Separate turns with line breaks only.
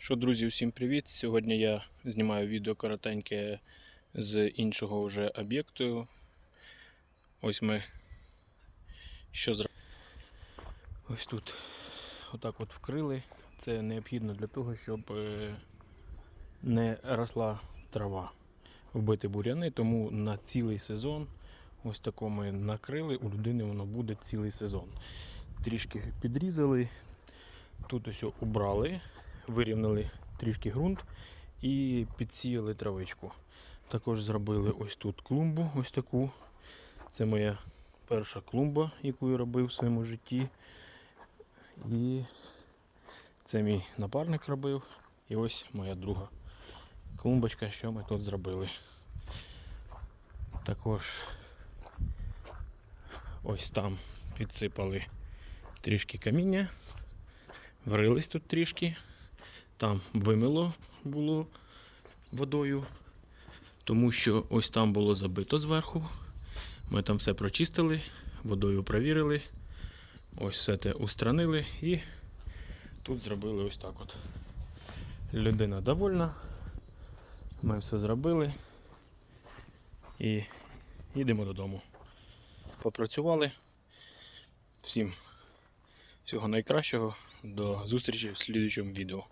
Що, друзі, всім привіт! Сьогодні я знімаю відео коротеньке з іншого вже об'єкту. Ось ми що зробили. Ось тут отак от вкрили. Це необхідно для того, щоб е, не росла трава, вбити буряни, тому на цілий сезон ось тако ми накрили, у людини воно буде цілий сезон. Трішки підрізали, тут ось убрали, вирівняли трішки ґрунт і підсіяли травичку. Також зробили ось тут клумбу, ось таку. Це моя перша клумба, яку я робив в своєму житті. І це мій напарник робив. І ось моя друга клумбочка, що ми тут зробили. Також ось там підсипали трішки каміння, варились тут трішки, там вимило було водою, тому що ось там було забито зверху. Ми там все прочистили, водою провірили, ось все те устранили і тут зробили ось так от. Людина довольна. Ми все зробили і їдемо додому. Попрацювали. Всім всього найкращого. До зустрічі в слідчому відео.